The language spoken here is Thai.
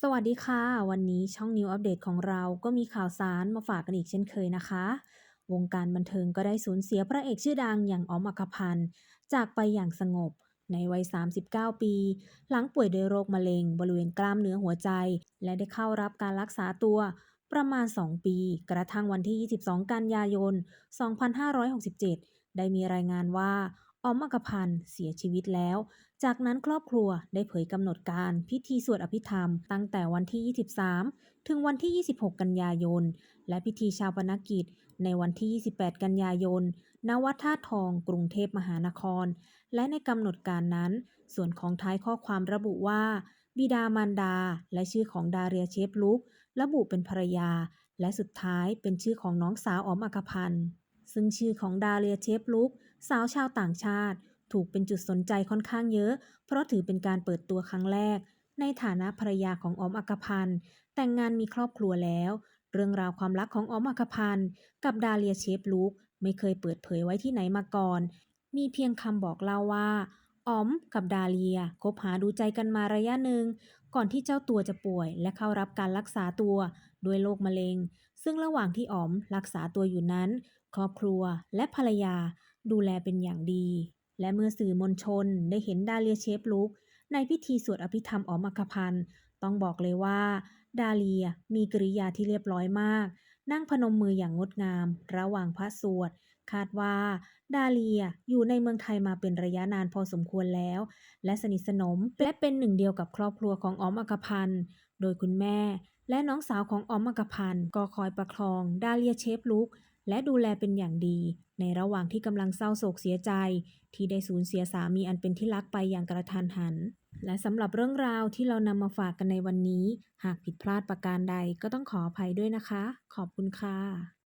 สวัสดีค่ะ วันนี้ช่อง New Update ของเราก็มีข่าวสารมาฝากกันอีกเช่นเคยนะคะ วงการบันเทิงก็ได้สูญเสียพระเอกชื่อดังอย่างออมอัคพันธ์จากไปอย่างสงบในวัย 39 ปี หลังป่วยด้วยโรคมะเร็ง บริเวณกล้ามเนื้อหัวใจ และได้เข้ารับการรักษาตัวประมาณ 2 ปี กระทั่งวันที่ 22 กันยายน 2567 ได้มีรายงานว่าออมอัคพันธ์เสียชีวิตแล้ว จากนั้นครอบครัวได้เผยกำหนดการพิธีสวดอภิธรรม ตั้งแต่วันที่ 23 ถึงวันที่ 26 กันยายน และพิธีชาปนกิจ ในวันที่ 28 กันยายน ณ วัดท่าทอง กรุงเทพมหานคร และในกำหนดการนั้น ส่วนของท้ายข้อความระบุว่า บิดามารดา และชื่อของดาเรียเชฟลุก ระบุเป็นภรรยา และสุดท้ายเป็นชื่อของน้องสาวออมอัคพันธ์ซึ่งชื่อของดาเรียเชฟลุก สาวชาวต่างชาติ ถูกเป็นจุดสนใจค่อนข้างเยอะ เพราะถือเป็นการเปิดตัวครั้งแรก ในฐานะภรรยาของออมอัครพันธ์แต่งงานมีครอบครัวแล้ว เรื่องราวความรักของออมอัครพันธ์กับดาเลียเชฟลุกไม่เคยเปิดเผยไว้ที่ไหนมาก่อน มีเพียงคำบอกเล่าว่าออมกับดาเลียคบหาดูใจกันมาระยะหนึ่ง ก่อนที่เจ้าตัวจะป่วย และเข้ารับการรักษาตัวด้วยโรคมะเร็ง ซึ่งระหว่างที่ออมรักษาตัวอยู่นั้น ครอบครัวและภรรยาดูแลเป็นอย่างดี และเมื่อสื่อมวลชนได้เห็นดาเลียเชฟลุก ในพิธีสวดอภิธรรมออมอัคพันธ์ต้องบอกเลยว่า ดาเลียมีกริยาที่เรียบร้อยมาก นั่งพนมมืออย่างงดงาม ระหว่างพระสวด คาดว่า ดาเลียอยู่ในเมืองไทยมาเป็นระยะนานพอสมควรแล้ว และสนิทสนมและเป็นหนึ่งเดียวกับครอบครัวของออมอัคพันธ์โดยคุณแม่ และน้องสาวของออมอัคพันธ์ก็คอยประคองดาเลียเชฟลุก และดูแลเป็นอย่างดี ในระหว่างที่กำลังเศร้าโศกเสียใจ ที่ได้สูญเสียสามีอันเป็นที่รักไปอย่างกระทันหัน และสำหรับเรื่องราวที่เรานำมาฝากกันในวันนี้ หากผิดพลาดประการใดก็ต้องขออภัยด้วยนะคะ ขอบคุณค่ะ